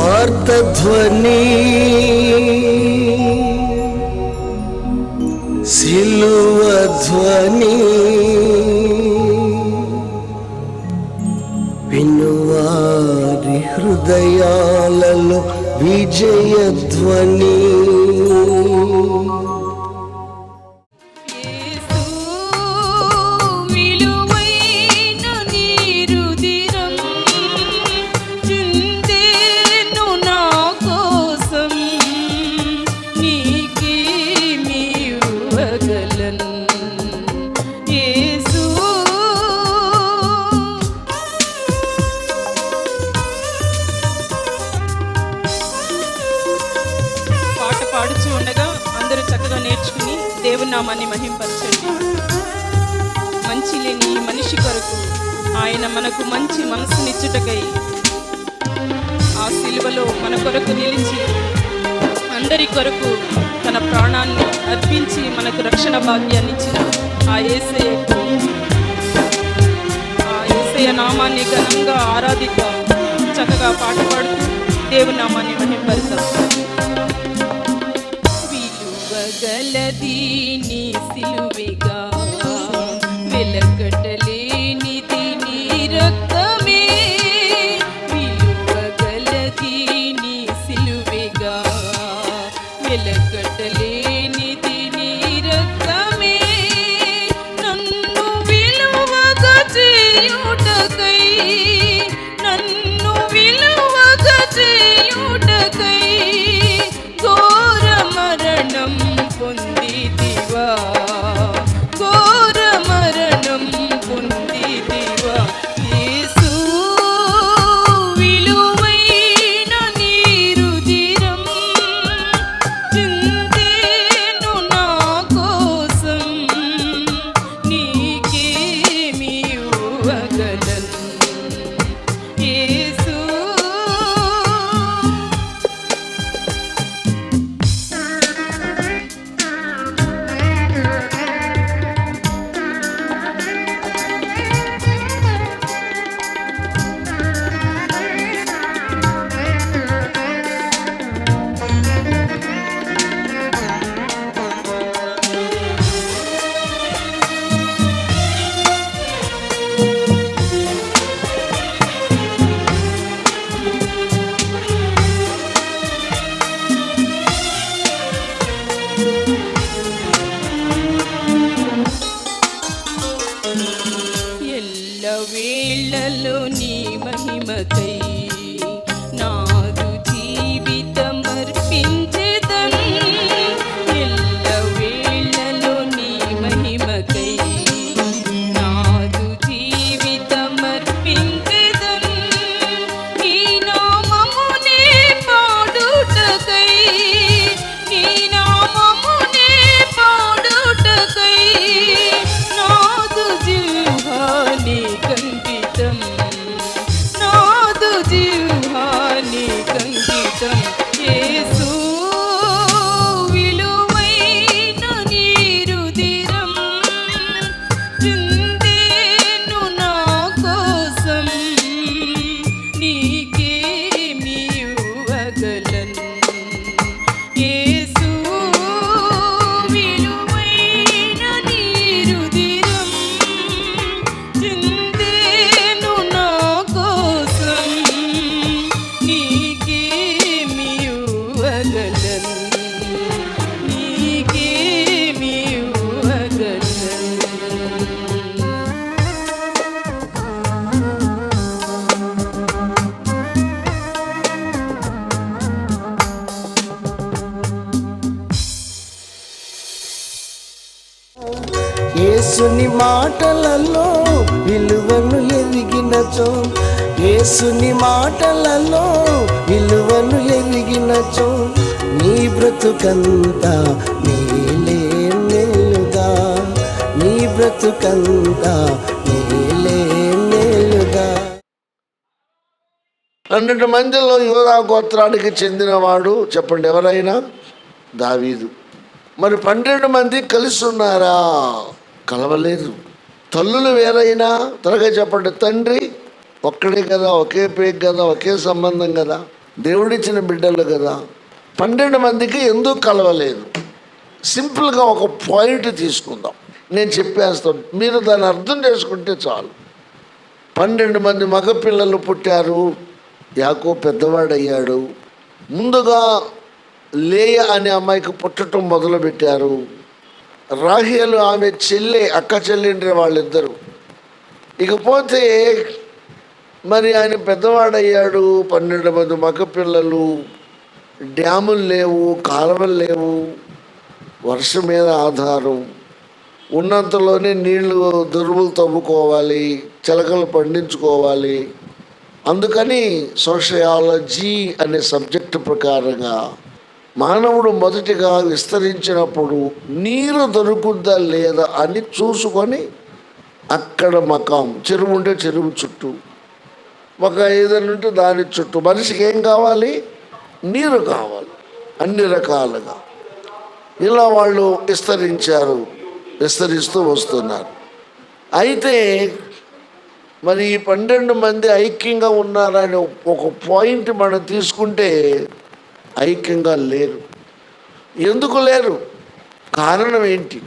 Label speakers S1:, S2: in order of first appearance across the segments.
S1: వార్తధ్వని ధ్వని వినువారి హృదయాలలో
S2: విజయధ్వని నామాన్ని మహింపరచండి. మంచి లేని ఈ మనిషి కొరకు ఆయన మనకు మంచి మనసునిచ్చుటకై ఆ సిలువలో మన కొరకు నిలిచి అందరి కొరకు తన ప్రాణాన్ని అర్పించి మనకు రక్షణ భాగ్యాన్ని ఇచ్చిన ఆ ఏసయ్యకు ఆ ఏసయ్య నామాన్ని ఘనంగా ఆరాధిద్దాం. చక్కగా పాట పాడుతూ దేవునామాన్ని మహింపరుద్దాం. విలువగలది నీ
S1: యేసుని మాటలలో విలువను ఎదిగినచో యేసుని మాటలలో విలువను ఎదిగినచో నీ బ్రతుకంతా నీలే మేలుగా. నీ బ్రతుకంతా నీలే పన్నెండు మందిలో యోధా గోత్రానికి చెందినవాడు చెప్పండి ఎవరైనా? దావీదు. మరి పన్నెండు మంది కలిసి ఉన్నారా? కలవలేదు. తల్లులు వేరైనా త్వరగా చెప్పండి తండ్రి ఒక్కడే కదా ఒకే పేరు కదా ఒకే సంబంధం కదా దేవుడిచ్చిన బిడ్డలు కదా. పన్నెండు మందికి ఎందుకు కలవలేదు? సింపుల్గా ఒక పాయింట్ తీసుకుందాం. నేను చెప్పేస్తాను. మీరు దాన్ని అర్థం చేసుకుంటే చాలు. పన్నెండు మంది మగపిల్లలు పుట్టారు. యాకో పెద్దవాడయ్యాడు. ముందుగా లేయ అనే అమ్మాయికి పుట్టడం మొదలుపెట్టారు. రాహియలు ఆమె చెల్లె అక్క చెల్లెండ్రి వాళ్ళిద్దరు. ఇకపోతే మరి ఆయన పెద్దవాడయ్యాడు పన్నెండు మంది మగపిల్లలు. డ్యాములు లేవు కాలువలు లేవు వర్షం మీద ఆధారం. ఉన్నంతలోనే నీళ్ళు దొరువులు తవ్వుకోవాలి చిలకలు పండించుకోవాలి. అందుకని సోషయాలజీ అనే సబ్జెక్టు ప్రకారంగా మానవుడు మొదటిగా విస్తరించినప్పుడు నీరు దొరుకుద్దా లేదా అని చూసుకొని అక్కడ మకాం చెరువు ఉంటే చెరువు చుట్టూ ఒక ఏదైనా ఉంటే దాని చుట్టూ. మనిషికి ఏం కావాలి? నీరు కావాలి అన్ని రకాలుగా. ఇలా వాళ్ళు విస్తరించారు విస్తరిస్తూ వస్తున్నారు. అయితే మరి ఈ పన్నెండు మంది ఐక్యంగా ఉన్నారని ఒక పాయింట్ మనం తీసుకుంటే ఐక్యంగా లేరు. ఎందుకు లేరు? కారణం ఏంటి?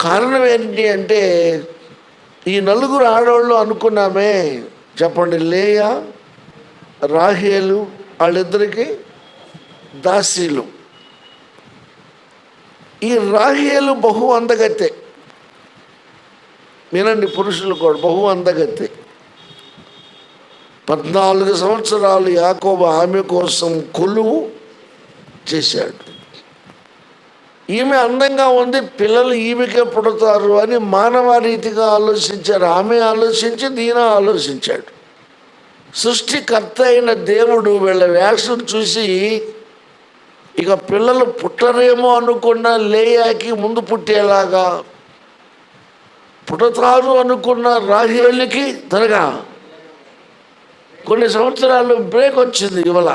S1: కారణం ఏంటి అంటే ఈ నలుగురు ఆడవాళ్ళు అనుకున్నామే. చెప్పండి లేయ రాహేలు వాళ్ళిద్దరికీ దాసీలు. ఈ రాహేలు బహు అందగత్తే. వినండి పురుషులు కూడా బహు అందగత్తే. పద్నాలుగు సంవత్సరాలు యాకోబ ఆమె కోసం కొలువు చేశాడు ఈమె అందంగా ఉంది పిల్లలు ఈమెకే పుడతారు అని మానవ రీతిగా ఆలోచించారు ఆమె ఆలోచించి దీన ఆలోచించాడు. సృష్టికర్త అయిన దేవుడు వీళ్ళ వేషం చూసి ఇక పిల్లలు పుట్టరేమో అనుకున్న లేయాకి ముందు పుట్టేలాగా పుడతారు అనుకున్న రాహేలికి తనగా కొన్ని సంవత్సరాలు బ్రేక్ వచ్చింది ఇవాళ.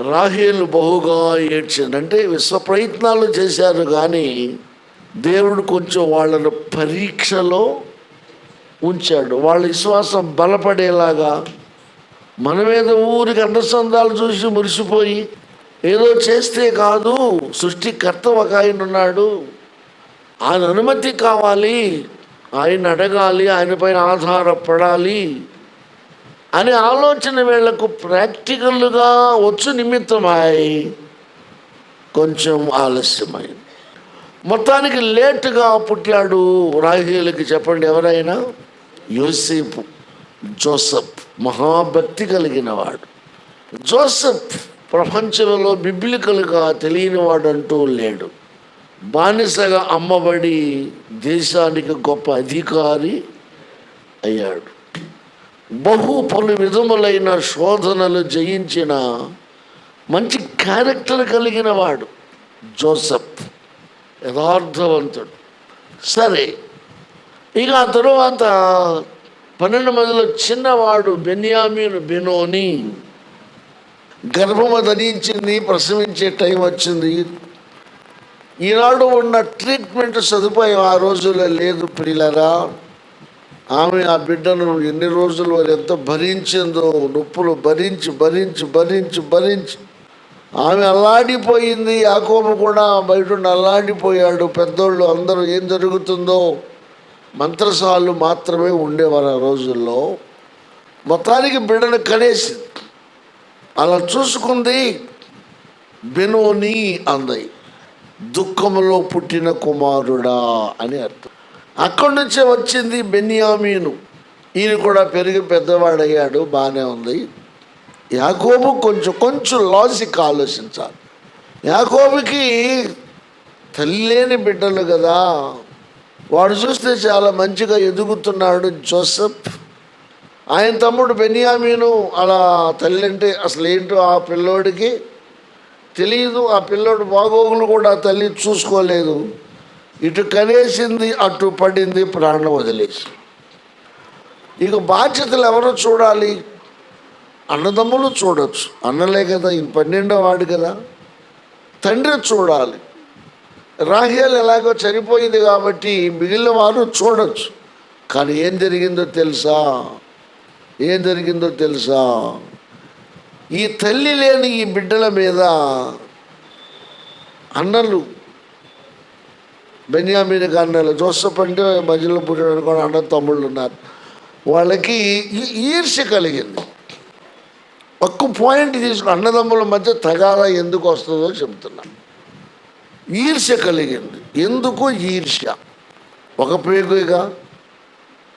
S1: రాహేలు బహుగా ఏడ్చిందంటే విశ్వ ప్రయత్నాలు చేశారు కానీ దేవుడు కొంచెం వాళ్ళను పరీక్షలో ఉంచాడు. వాళ్ళ విశ్వాసం బలపడేలాగా మన మీద ఊరికి అండసందాలు చూసి మురిసిపోయి ఏదో చేస్తే కాదు సృష్టికర్త ఒక ఆయన ఉన్నాడు. ఆయన అనుమతి కావాలి ఆయన అడగాలి ఆయన పైన ఆధారపడాలి. అనే ఆలోచన వీళ్ళకు ప్రాక్టికల్గా వచ్చు నిమిత్తమై కొంచెం ఆలస్యమైంది. మొత్తానికి లేటుగా పుట్టాడు రాహేలుకి చెప్పండి ఎవరైనా? యోసేపు జోసఫ్ మహాభక్తి కలిగిన వాడు జోసఫ్ ప్రపంచంలో బిబ్లికలుగా తెలియనివాడు అంటూ లేడు. బానిసగా అమ్మబడి దేశానికి గొప్ప అధికారి అయ్యాడు. బహు పలు విధములైన శోధనలు జయించిన మంచి క్యారెక్టర్ కలిగిన వాడు జోసఫ్ యథార్థవంతుడు. సరే ఇక ఆ తరువాత పన్నెండు మందిలో చిన్నవాడు బెన్యామీను బెనోని గర్భము ధరించింది ప్రసవించే టైం వచ్చింది. ఈనాడు ఉన్న ట్రీట్మెంట్ సదుపాయం ఆ రోజుల్లో లేదు పిల్లరా ఆమె ఆ బిడ్డను ఎన్ని రోజులు వారు ఎంత భరించిందో నొప్పులు భరించి భరించి భరించి భరించి. ఆమె అల్లాడిపోయింది. యాకోబు కూడా బయట అల్లాడిపోయాడు. పెద్దోళ్ళు అందరూ ఏం జరుగుతుందో మంత్రసాలు మాత్రమే ఉండేవారు ఆ రోజుల్లో. మొత్తానికి బిడ్డను కనేసి అలా చూసుకుంది బెనోని అంది. దుఃఖంలో పుట్టిన కుమారుడా అని అర్థం. అక్కడి నుంచే వచ్చింది బెన్యామీను. ఈయన కూడా పెరిగి పెద్దవాడయ్యాడు బాగానే ఉంది. యాకోబు కొంచెం కొంచెం లాజిక్ ఆలోచించాలి. యాకోబుకి తల్లి లేని బిడ్డలు కదా. వాడు చూస్తే చాలా మంచిగా ఎదుగుతున్నాడు జోసెఫ్. ఆయన తమ్ముడు బెన్యామీను అలా తల్లి అంటే అసలు ఏంటో ఆ పిల్లోడికి తెలియదు ఆ పిల్లోడు బాగోగులు కూడా తల్లి చూసుకోలేదు. ఇటు కనేసింది అటు పడింది ప్రాణం వదిలేసి. ఇక బాధ్యతలు ఎవరో చూడాలి. అన్నదమ్ములు చూడొచ్చు. అన్నలే కదా ఈ పన్నెండో వాడు కదా. తండ్రి చూడాలి. రాహ్యాలు ఎలాగో చనిపోయింది కాబట్టి మిగిలిన వారు చూడొచ్చు. కానీ ఏం జరిగిందో తెలుసా? ఏం జరిగిందో తెలుసా? ఈ తల్లి లేని ఈ బిడ్డల మీద అన్నలు బెన్యామీనికి అన్నలు జోసఫ్ అంటే మధ్యలో పుట్టిన కూడా అన్న తమ్ముళ్ళు ఉన్నారు. వాళ్ళకి ఈర్ష ఈర్ష్య కలిగింది. ఒక్క పాయింట్ తీసుకుని అన్నదమ్ముల మధ్య తగాదా ఎందుకు వస్తుందో చెబుతున్నా ఈర్ష్య కలిగింది. ఎందుకు ఈర్ష్య? ఒక పేగుగా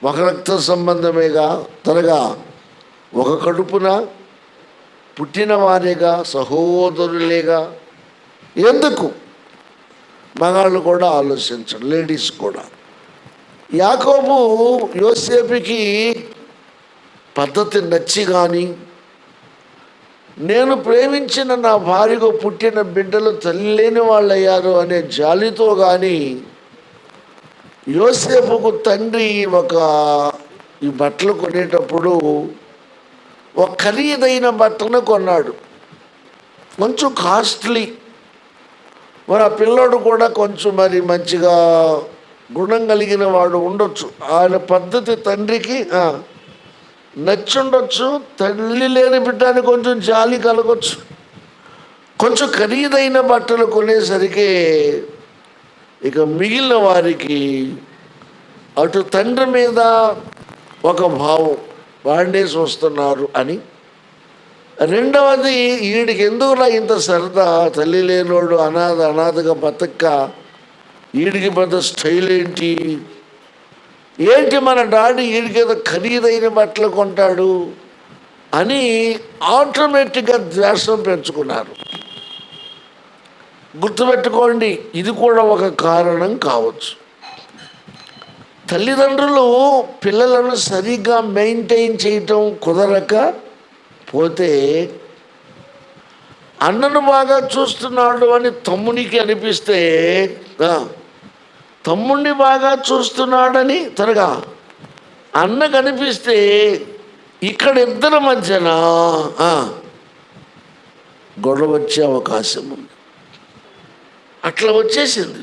S1: ఒక రక్త సంబంధమేగా తనగా ఒక కడుపున? పుట్టిన వారేగా సహోదరులేగా? ఎందుకు? మగాళ్ళు కూడా ఆలోచించరు లేడీస్ కూడా. యాకోబు యోసేపుకి పద్ధతి నచ్చి కానీ నేను ప్రేమించిన నా భార్యకు పుట్టిన బిడ్డలు తల్లి లేని వాళ్ళు అయ్యారు అనే జాలితో కానీ యోసేపుకు తండ్రి ఒక ఈ బట్టలు కొనేటప్పుడు ఒక ఖరీదైన బట్టను కొన్నాడు. కొంచెం కాస్ట్లీ. మరి ఆ పిల్లోడు కూడా కొంచెం మరి మంచిగా గుణం కలిగిన వాడు ఉండొచ్చు. ఆయన పద్ధతి తండ్రికి నచ్చుండొచ్చు తల్లి లేని బిడ్డని కొంచెం జాలి కలగొచ్చు. కొంచెం ఖరీదైన బట్టలు కొనేసరికి ఇక మిగిలిన వారికి అటు తండ్రి మీద ఒక భావం వాడినే చూస్తున్నారు అని రెండవది వీడికి ఎందుకులా ఇంత సరదా తల్లి లేనోడు అనాథ అనాథగా బతక్క. వీడికి పెద్ద స్టైల్ ఏంటి? ఏంటి మన డాడీ వీడికి ఏదో ఖరీదైన బట్టలు కొంటాడు అని ఆటోమేటిక్గా ద్వేషం పెంచుకున్నారు. గుర్తుపెట్టుకోండి ఇది కూడా ఒక కారణం కావచ్చు. తల్లిదండ్రులు పిల్లలను సరిగ్గా మెయింటైన్ చేయటం కుదరక పోతే అన్నను బాగా చూస్తున్నాడు అని తమ్మునికి అనిపిస్తే తమ్ముణ్ణి బాగా చూస్తున్నాడని త్వరగా అన్న కనిపిస్తే ఇక్కడ ఇద్దరి మధ్యన గొడవ వచ్చే అవకాశం ఉంది. అట్లా వచ్చేసింది.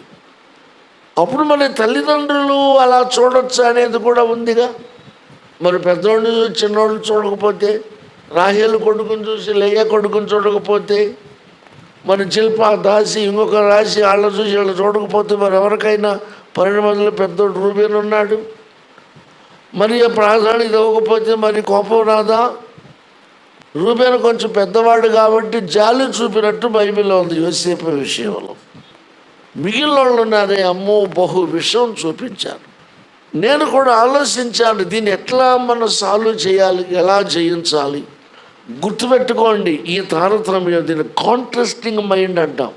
S1: అప్పుడు మన తల్లిదండ్రులు అలా చూడొచ్చు అనేది కూడా ఉందిగా. మరి పెద్దోళ్ళు చిన్నోళ్ళు చూడకపోతే రాహేలు కొడుకుని చూసి లేయ కొడుకుని చూడకపోతే మన శిల్ప దాసి ఇంకొక రాసి వాళ్ళ చూసి వాళ్ళు చూడకపోతే మరి ఎవరికైనా పన్నెండు మందిలో పెద్దోడు రూబేన్ ఉన్నాడు. మరి ఆ ప్రాణాలు ఇవ్వకపోతే మరి కోపం రాదా? రూబేన్ కొంచెం పెద్దవాడు కాబట్టి జాలి చూపినట్టు బైబిల్లో ఉంది యోసేపు విషయంలో. మిగిలిన వాళ్ళు ఉన్నారే అమ్మో బహు విషయం చూపించారు. నేను కూడా ఆలోచించాను దీన్ని ఎట్లా మనం సాల్వ్ చేయాలి ఎలా చేయించాలి? గుర్తుపెట్టుకోండి ఈ తారతమ్యం దీన్ని కాంట్రస్టింగ్ మైండ్ అంటాం.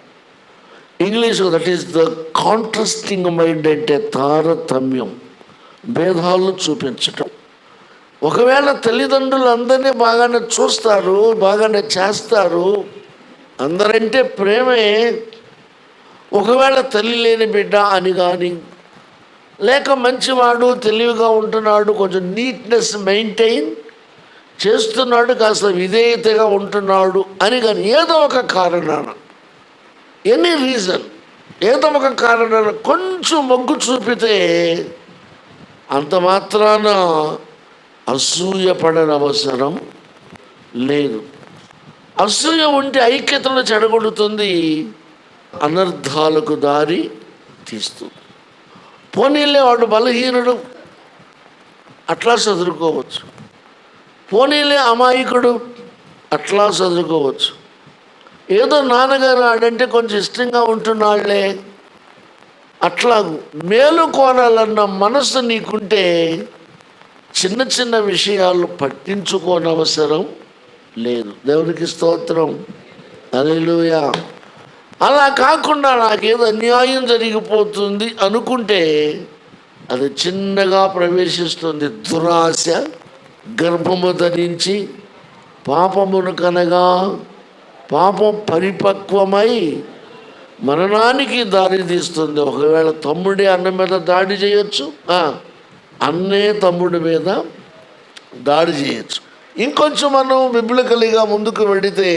S1: English that is the contrasting mind అంటే తారతమ్యం భేదాలను చూపించటం. ఒకవేళ తల్లిదండ్రులు అందరినీ బాగానే చూస్తారు బాగానే చేస్తారు అందరంటే ప్రేమే. ఒకవేళ తల్లి లేని బిడ్డ అని కానీ లేక మంచివాడు తెలివిగా ఉంటున్నాడు కొంచెం నీట్నెస్ మెయింటైన్ చేస్తున్నాడు కాస్త విధేయతగా ఉంటున్నాడు అని కానీ ఏదో ఒక కారణాన ఎనీ రీజన్ ఏదో ఒక కారణాన కొంచెం మొగ్గు చూపితే అంత మాత్రాన అసూయపడని అవసరం లేదు. అసూయ ఉంటే ఐక్యతను చెడగొడుతుంది అనర్థాలకు దారి తీస్తుంది. పోనీలే వాడు బలహీనుడు అట్లా చదువుకోవచ్చు పోనీలే అమాయకుడు. అట్లా చదువుకోవచ్చు. ఏదో నాన్నగారు ఆడంటే కొంచెం ఇష్టంగా ఉంటున్నాళ్ళే. అట్లా మేలు కోరాలన్న మనసు నీకుంటే చిన్న చిన్న విషయాలు పట్టించుకోనవసరం లేదు. దేవునికి స్తోత్రం. అలెలుయా అలా కాకుండా నాకేదో అన్యాయం జరిగిపోతుంది అనుకుంటే అది చిన్నగా ప్రవేశిస్తుంది. దురాశ గర్భము ధరించి పాపమును కనగా పాపం పరిపక్వమై మరణానికి దారి తీస్తుంది. ఒకవేళ తమ్ముడే అన్న మీద దాడి చేయొచ్చు. అన్నే తమ్ముడి మీద దాడి చేయొచ్చు. ఇంకొంచెం మనం బిబ్లికలిగా ముందుకు వెళితే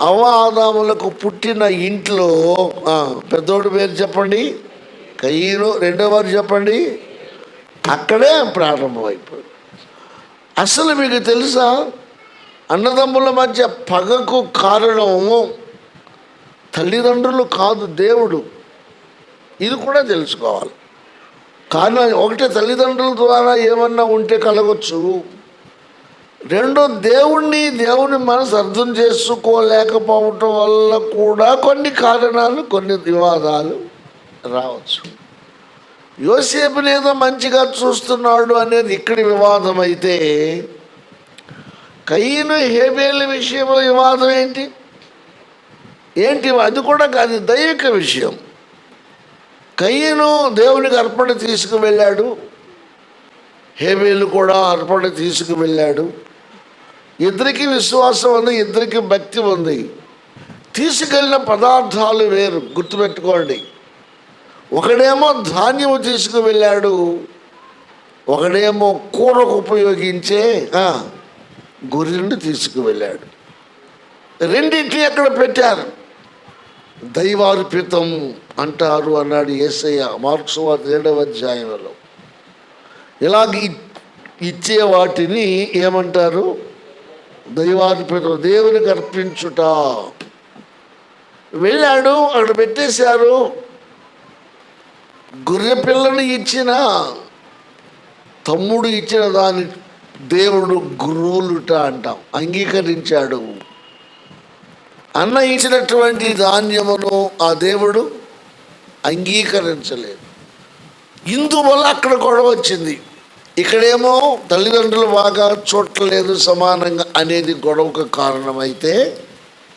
S1: అవాదాములకు ఆదాములకు పుట్టిన ఇంట్లో పెద్దోడి పేరు చెప్పండి? కయ్యను రెండో వారు చెప్పండి? అక్కడే ప్రారంభమైపోయింది. అసలు మీకు తెలుసా? అన్నదమ్ముల మధ్య పగకు కారణము తల్లిదండ్రులు కాదు దేవుడు. ఇది కూడా తెలుసుకోవాలి. కారణం ఒకటి తల్లిదండ్రుల ద్వారా ఏమన్నా ఉంటే కలగొచ్చు. రెండో దేవుణ్ణి దేవుని మనసు అర్థం చేసుకోలేకపోవటం వల్ల కూడా కొన్ని కారణాలు కొన్ని వివాదాలు రావచ్చు. యోసేపుని ఏదో మంచిగా చూస్తున్నాడు అనేది ఇక్కడి వివాదం అయితే కయ్యను హేబేల విషయంలో వివాదం ఏంటి? ఏంటి? అది కూడా అది దైవిక విషయం. కయ్యను దేవునికి అర్పణ తీసుకువెళ్ళాడు. హేబేలు కూడా అర్పణ తీసుకువెళ్ళాడు. ఇద్దరికి విశ్వాసం ఉంది ఇద్దరికి భక్తి ఉంది. తీసుకెళ్ళిన పదార్థాలు వేరు గుర్తుపెట్టుకోండి. ఒకడేమో ధాన్యము తీసుకువెళ్ళాడు ఒకడేమో కూరకు ఉపయోగించే ఆ, గొర్రెలను తీసుకువెళ్ళాడు రెండింటిని అక్కడ పెట్టారు. దైవార్పితం అంటారు అన్నాడు ఏసయ్య మార్క్స్ ఏడవ అధ్యాయంలో. ఇలాగ ఇచ్చే వాటిని ఏమంటారు? దైవార్పితం దేవునికి అర్పించుట. వెళ్ళాడు అక్కడ పెట్టేశారు. గొర్రె పిల్లను ఇచ్చిన తమ్ముడు ఇచ్చిన దాని దేవుడు గురువులుట అంటాం అంగీకరించాడు. అన్న ఇచ్చినటువంటి ధాన్యమును ఆ దేవుడు అంగీకరించలేదు. ఇందువల్ల అక్కడ గొడవ వచ్చింది. ఇక్కడేమో తల్లిదండ్రులు బాగా చూడలేదు సమానంగా అనేది గొడవకు కారణమైతే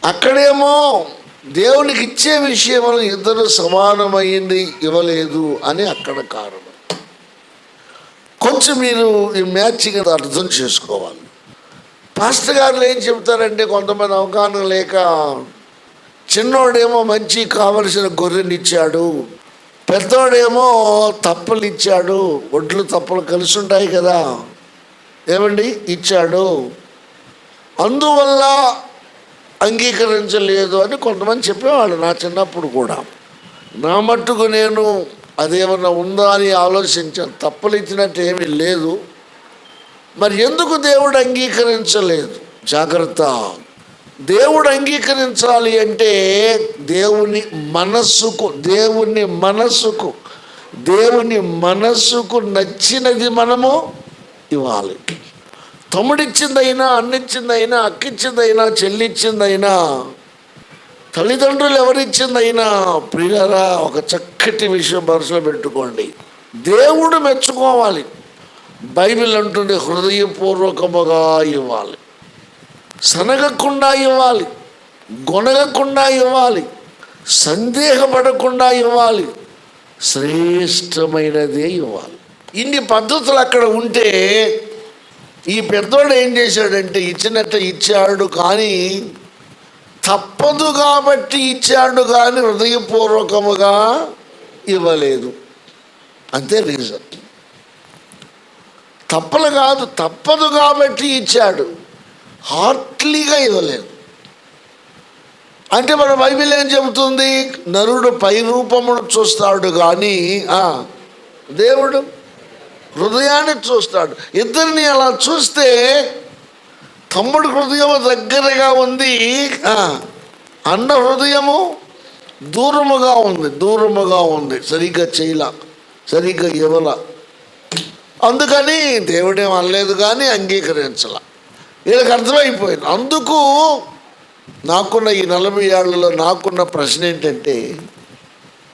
S1: అక్కడేమో దేవునికి ఇచ్చే విషయంలో ఇద్దరు సమానమైంది ఇవ్వలేదు అని అక్కడ కారణం. కొంచెం మీరు ఈ మ్యాచింగ్ అర్థం చేసుకోవాలి. పాస్టర్ గారు ఏం చెప్తారంటే కొంతమంది అవగాహన లేక చిన్నోడేమో మంచి కావలసిన గొర్రెని ఇచ్చాడు పెద్దోడేమో తప్పలు ఇచ్చాడు ఒడ్లు తప్పలు కలిసి ఉంటాయి కదా ఏమండి? ఇచ్చాడు. అందువల్ల అంగీకరించలేదు అని కొంతమంది చెప్పేవాళ్ళు నా చిన్నప్పుడు కూడా. నా మట్టుకు నేను అదేమన్నా ఉందా అని ఆలోచించాను. తప్పులు ఇచ్చినట్టు ఏమీ లేదు. మరి ఎందుకు దేవుడు అంగీకరించలేదు? జాగ్రత్త. దేవుడు అంగీకరించాలి అంటే దేవుని మనస్సుకు దేవుని మనస్సుకు దేవుని మనస్సుకు నచ్చినది మనము ఇవ్వాలి. తమ్ముడిచ్చిందైనా అన్నిచ్చిందైనా అక్కిచ్చిందైనా చెల్లిచ్చిందైనా తల్లిదండ్రులు ఎవరిచ్చిందైనా ప్రియులరా ఒక చక్కటి విషయం మనసులో పెట్టుకోండి. దేవుడు మెచ్చుకోవాలి. బైబిల్ అంటుంది హృదయపూర్వకముగా ఇవ్వాలి. సనగకుండా ఇవ్వాలి. గొనగకుండా ఇవ్వాలి. సందేహపడకుండా ఇవ్వాలి. శ్రేష్టమైనదే ఇవ్వాలి. ఇన్ని పద్ధతులు అక్కడ ఉంటే ఈ పెద్దోడు ఏం చేశాడంటే ఇచ్చినట్టు ఇచ్చాడు కానీ తప్పదు కాబట్టి ఇచ్చాడు కానీ హృదయపూర్వకముగా ఇవ్వలేదు. అంతే రీజన్ తప్పలు కాదు తప్పదు కాబట్టి ఇచ్చాడు. హార్ట్లీగా ఇవ్వలేదు. అంటే మన బైబిల్ ఏం చెబుతుంది? నరుడు పై రూపమును చూస్తాడు కానీ దేవుడు హృదయాన్ని చూస్తాడు. ఇద్దరిని అలా చూస్తే తమ్ముడు హృదయము దగ్గరగా ఉంది. అన్న హృదయము దూరముగా ఉంది దూరముగా ఉంది. సరిగ్గా చేయలా సరిగ్గా ఇవ్వల. అందుకని దేవుడేం అనలేదు కానీ అంగీకరించాల. వీళ్ళకి అర్థమైపోయింది. అందుకు నాకున్న ఈ నలభై ఏళ్ళలో నాకున్న ప్రశ్న ఏంటంటే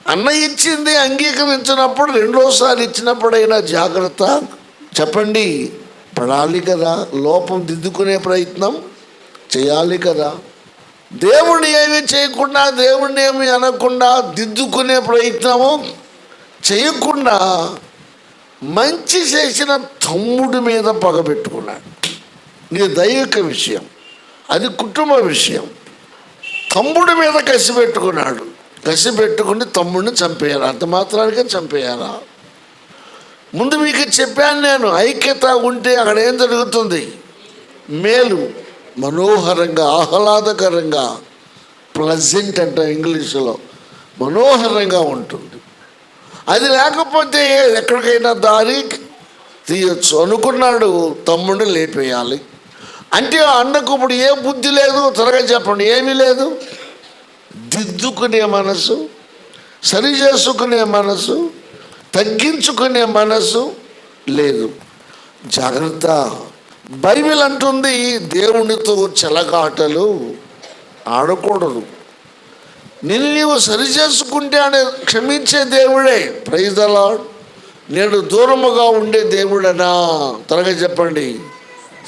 S1: అన్న ఇచ్చింది అంగీకరించినప్పుడు రెండోసారి ఇచ్చినప్పుడైనా జాగ్రత్త. చెప్పండి పడాలి కదా లోపం దిద్దుకునే ప్రయత్నం చేయాలి కదా. దేవుణ్ణి ఏమి చేయకుండా దేవుణ్ణి ఏమి అనకుండా దిద్దుకునే ప్రయత్నము చేయకుండా మంచి చేసిన తమ్ముడి మీద పగబెట్టుకున్నాడు ఇది దైవిక విషయం. అది కుటుంబ విషయం. తమ్ముడి మీద కసి పెట్టుకున్నాడు. కసి పెట్టుకుని తమ్ముడిని చంపేయాలి. అంత మాత్రానికే చంపేయాలా? ముందు మీకు చెప్పాను నేను ఐక్యత ఉంటే అక్కడ ఏం జరుగుతుంది? మేలు మనోహరంగా ఆహ్లాదకరంగా ప్లజెంట్ అంట ఇంగ్లీషులో మనోహరంగా ఉంటుంది. అది లేకపోతే ఎక్కడికైనా దారి తీయొచ్చు. అనుకున్నాడు తమ్ముడిని లేపేయాలి. అంటే ఆ అన్నకు ఇప్పుడు ఏ బుద్ధి లేదు త్వరగా చెప్పండి. ఏమీ లేదు. దిద్దుకునే మనసు సరి చేసుకునే మనసు తగ్గించుకునే మనసు లేదు. జాగ్రత్త. బైబిల్ అంటుంది దేవునితో చెలగాటలు ఆడకూడదు. నిన్ను నీవు సరి చేసుకుంటే అనే క్షమించే దేవుడే. ప్రైజ్ ద నేడు దూరముగా ఉండే దేవుడనా? త్వరగా చెప్పండి.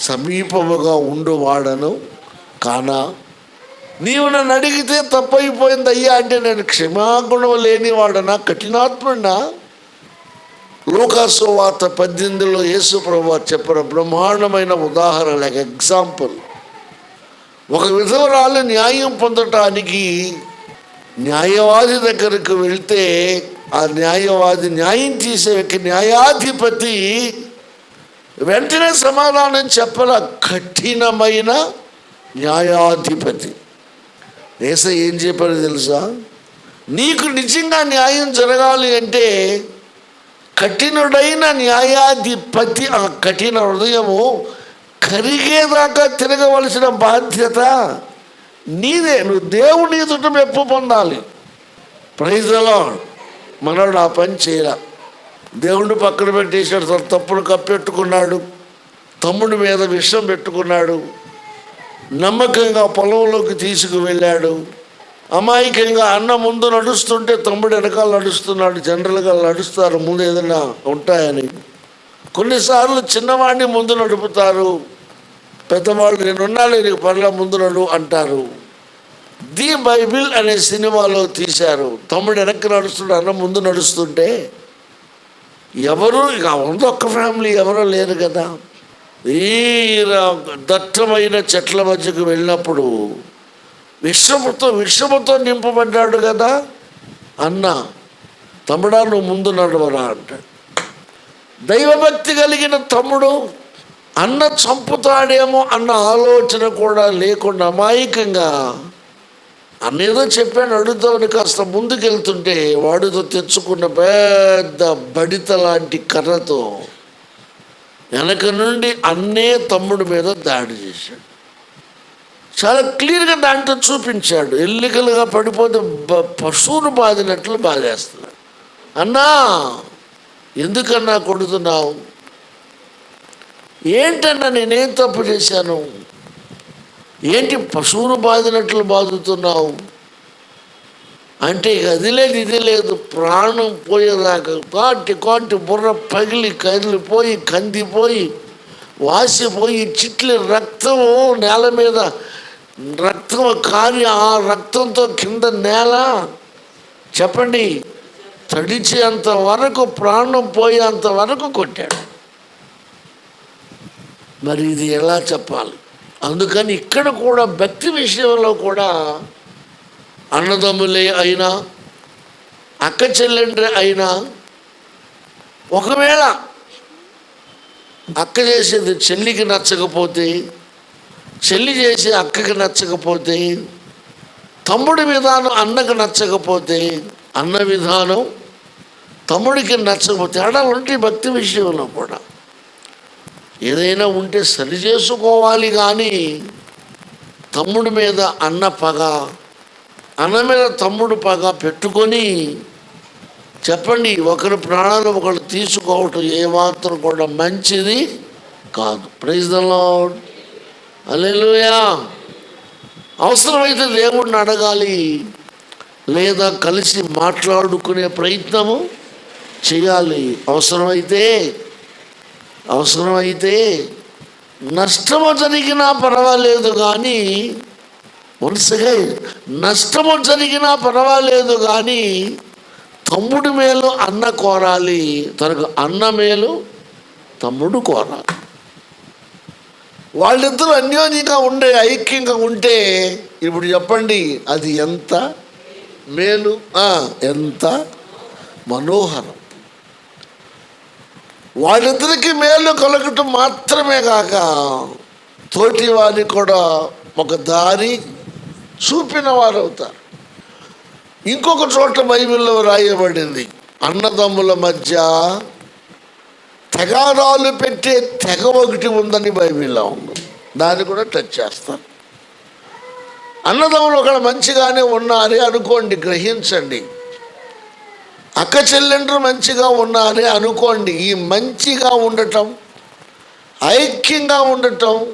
S1: సమీపముగా ఉండువాడను కానా? నీవు నన్ను అడిగితే తప్పైపోయింది అయ్యా అంటే నేను క్షమాగుణం లేనివాడనా? కఠినాత్మనా లోకాసు వార్త పద్దెనిమిదిలో యేసు ప్రభు చెప్పిన బ్రహ్మాండమైన ఉదాహరణ లైక్ ఎగ్జాంపుల్ ఒక విధవరాలు న్యాయం పొందటానికి న్యాయవాది దగ్గరకు వెళ్తే ఆ న్యాయవాది న్యాయం చేసే న్యాయాధిపతి వెంటనే సమాధానం చెప్పల. కఠినమైన న్యాయాధిపతి. ఏస ఏం చెప్పాడు తెలుసా? నీకు నిజంగా న్యాయం జరగాలి అంటే కఠినుడైన న్యాయాధిపతి ఆ కఠిన హృదయము కరిగేదాకా తిరగవలసిన బాధ్యత నీదే. నువ్వు దేవుని ఎదుట మెప్పు పొందాలి. ప్రైజ్లో మనోడు ఆ పని చేయరా దేవుడు పక్కన పెట్టేశాడు తన తప్పును కప్పెట్టుకున్నాడు తమ్ముడి మీద విషం పెట్టుకున్నాడు. నమ్మకంగా పొలంలోకి తీసుకువెళ్ళాడు. అమాయకంగా అన్న ముందు నడుస్తుంటే తమ్ముడు వెనకాల నడుస్తున్నాడు జనరల్గా నడుస్తారు ముందు ఏదైనా ఉంటాయని. కొన్నిసార్లు చిన్నవాడిని ముందు నడుపుతారు పెద్దవాళ్ళు నేనున్నాను నీకు పనుల ముందు నడు అంటారు. ది బైబిల్ అనే సినిమాలో తీశారు. తమ్ముడు వెనక్కి నడుస్తుంటే అన్న ముందు నడుస్తుంటే ఎవరు ఇక ఉంది ఒక్క ఫ్యామిలీ ఎవరో లేరు కదా. వీర దట్టమైన చెట్ల మధ్యకు వెళ్ళినప్పుడు విషముతో విషముతో నింపబడ్డాడు కదా? అన్న తమ్ముడా నువ్వు ముందు నడవరా అంటాడు దైవభక్తి కలిగిన తమ్ముడు అన్న చంపుతాడేమో అన్న ఆలోచన కూడా లేకుండా అమాయకంగా అన్నేదో చెప్పాను అడుగుతామని కాస్త ముందుకెళ్తుంటే వాడితో తెచ్చుకున్న పెద్ద బడిత లాంటి కర్రతో వెనక నుండి అన్నే తమ్ముడి మీద దాడి చేశాడు. చాలా క్లియర్గా దాంట్లో చూపించాడు. ఎల్లికలుగా పడిపోతే బ- పశువును బాధినట్లు బాధేస్తున్నాడు. అన్నా ఎందుకన్నా కొడుతున్నావు? ఏంటన్నా నేనేం తప్పు చేశాను? ఏంటి పశువును బాధినట్లు బాదుతున్నావు అంటే అది లేదు ఇది లేదు ప్రాణం పోయేదాకా కాటి కాటి బుర్ర పగిలి కదిలిపోయి కందిపోయి వాసిపోయి చిట్లి రక్తము నేల మీద రక్తం కాని ఆ రక్తంతో కింద నేల. చెప్పండి తడిచేంత వరకు ప్రాణం పోయేంత వరకు కొట్టాడు. మరి ఇది ఎలా చెప్పాలి? అందుకని ఇక్కడ కూడా భక్తి విషయంలో కూడా అన్నదమ్ములే అయినా అక్క చెల్లెండ్రే అయినా ఒకవేళ అక్క చేసేది చెల్లికి నచ్చకపోతే చెల్లి చేసి అక్కకి నచ్చకపోతే తమ్ముడి విధానం అన్నకు నచ్చకపోతే అన్న విధానం తమ్ముడికి నచ్చకపోతే తేడాలు ఉంటాయి భక్తి విషయంలో కూడా. ఏదైనా ఉంటే సరి చేసుకోవాలి కానీ తమ్ముడి మీద అన్న పగ అన్న మీద తమ్ముడు పగ పెట్టుకొని చెప్పండి ఒకరి ప్రాణాలు ఒకరు తీసుకోవటం ఏమాత్రం కూడా మంచిది కాదు. ప్రైజ్ ద లార్డ్ అల్లెలుయా అవసరమైతే దేవుడిని అడగాలి. లేదా కలిసి మాట్లాడుకునే ప్రయత్నము చేయాలి. అవసరమైతే అవసరమైతే నష్టము జరిగినా పర్వాలేదు కానీ వరుసగా నష్టము జరిగినా పర్వాలేదు కానీ తమ్ముడి మేలు అన్న కోరాలి. తనకు అన్న మేలు తమ్ముడు కోరాలి. వాళ్ళిద్దరూ అన్యోన్యంగా ఉండే ఐక్యంగా ఉంటే ఇప్పుడు చెప్పండి అది ఎంత మేలు? ఎంత మనోహరం. వాళ్ళిద్దరికి మేలు కలగటం మాత్రమే కాక తోటి వారికి కూడా ఒక దారి చూపిన వారు అవుతారు ఇంకొక చోట బైబిల్లో రాయబడింది అన్నదమ్ముల మధ్య తెగారాలు పెట్టే తెగ ఒకటి ఉందని బైబిల్లో ఉంది. దాన్ని కూడా టచ్ చేస్తాను. అన్నదమ్ములు ఒకళ్ళు మంచిగానే ఉన్నారే అనుకోండి గ్రహించండి. అక్క చెల్లెండ్రు మంచిగా ఉన్నారే అనుకోండి ఈ మంచిగా ఉండటం ఐక్యంగా ఉండటం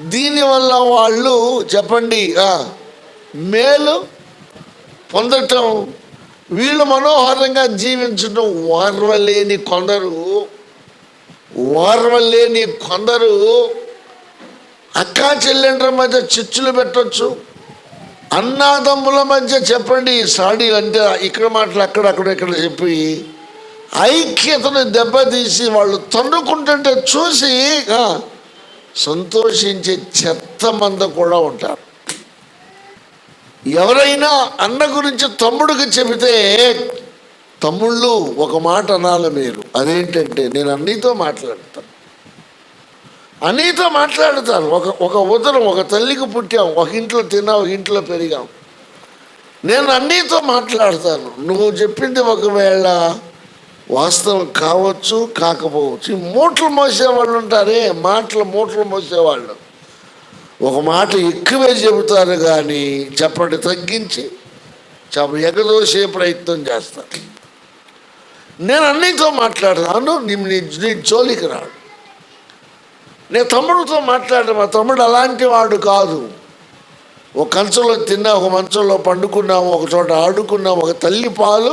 S1: దీనివల్ల వాళ్ళు చెప్పండి మేలు పొందటం. వీళ్ళు మనోహరంగా జీవించడం ఓర్వలేని కొందరు. ఓర్వలేని కొందరు. అక్కా చెల్లెండ్ర మధ్య చిచ్చులు పెట్టొచ్చు. అన్నాదమ్ముల మధ్య చెప్పండి. సాడి అంటే ఇక్కడ మాటలు అక్కడ అక్కడ ఇక్కడ చెప్పి ఐక్యతను దెబ్బతీసి వాళ్ళు తన్నుకుంటుంటే చూసి సంతోషించే చెత్త మంద కూడా ఉంటారు. ఎవరైనా అన్న గురించి తమ్ముడికి చెబితే తమ్ముళ్ళు ఒక మాట అనాలి మీరు. అదేంటంటే నేను అన్నీతో మాట్లాడతాను. అన్నీతో మాట్లాడతాను. ఒక ఒక ఉదరం ఒక తల్లికి పుట్టాం. ఒక ఇంట్లో తిన్నాం ఒక ఇంట్లో పెరిగాం. నేను అన్నీతో మాట్లాడతాను. నువ్వు చెప్పింది ఒకవేళ వాస్తవం కావచ్చు కాకపోవచ్చు. ఈ మూటలు మోసేవాళ్ళు ఉంటారే మాటలు మూటలు మోసేవాళ్ళు. ఒక మాట ఎక్కువే చెబుతారు కానీ చెప్పండి తగ్గించి చెప్ప ఎగదోసే ప్రయత్నం చేస్తాను నేను అన్నితో మాట్లాడతాను. నీ నీ జోలికి రాడు నేను తమ్ముడితో మాట్లాడాను మా తమ్ముడు అలాంటి వాడు కాదు. ఒక కంచంలో తిన్నా ఒక మంచంలో పండుకున్నాము ఒక చోట ఆడుకున్నాము ఒక తల్లి పాలు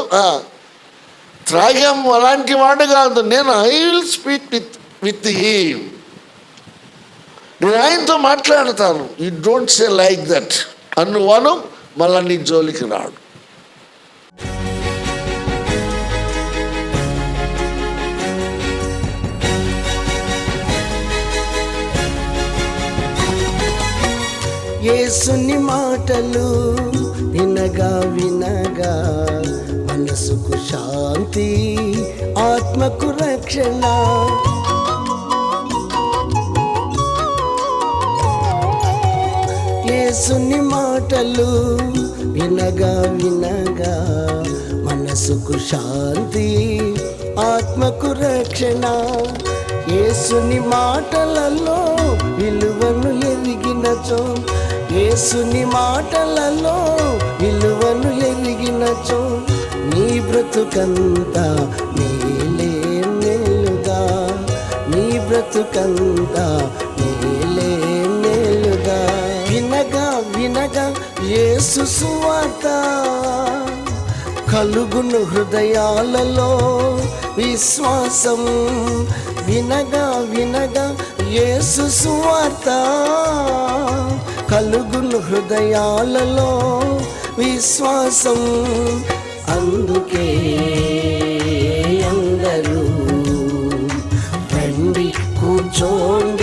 S1: త్రాగాము అలాంటి వాడు కాదు. నేను I will speak with with him నేను ఆయనతో మాట్లాడతాను. ఈ డోంట్ సే లైక్ దట్ అన్నువాను మళ్ళా నీ జోలికి రాడు.
S3: ఏసుని మాటలు వినగా వినగా మనసుకు శాంతి ఆత్మకు రక్షణ యేసుని మాటలు వినగా వినగా మనసుకు శాంతి ఆత్మకు రక్షణ. యేసుని మాటలలో విలువను ఎదిగినచో యేసుని మాటలలో విలువను ఎదిగినచో నీ బ్రతుకంతా మేలే మేలుగా నీ బ్రతుకంతా యేసు సువార్త కలుగును హృదయాలలో విశ్వాసం. వినగా వినగా యేసు సువార్త కలుగును హృదయాలలో విశ్వాసం. అందుకే అందరూ రండి కూర్చోండి.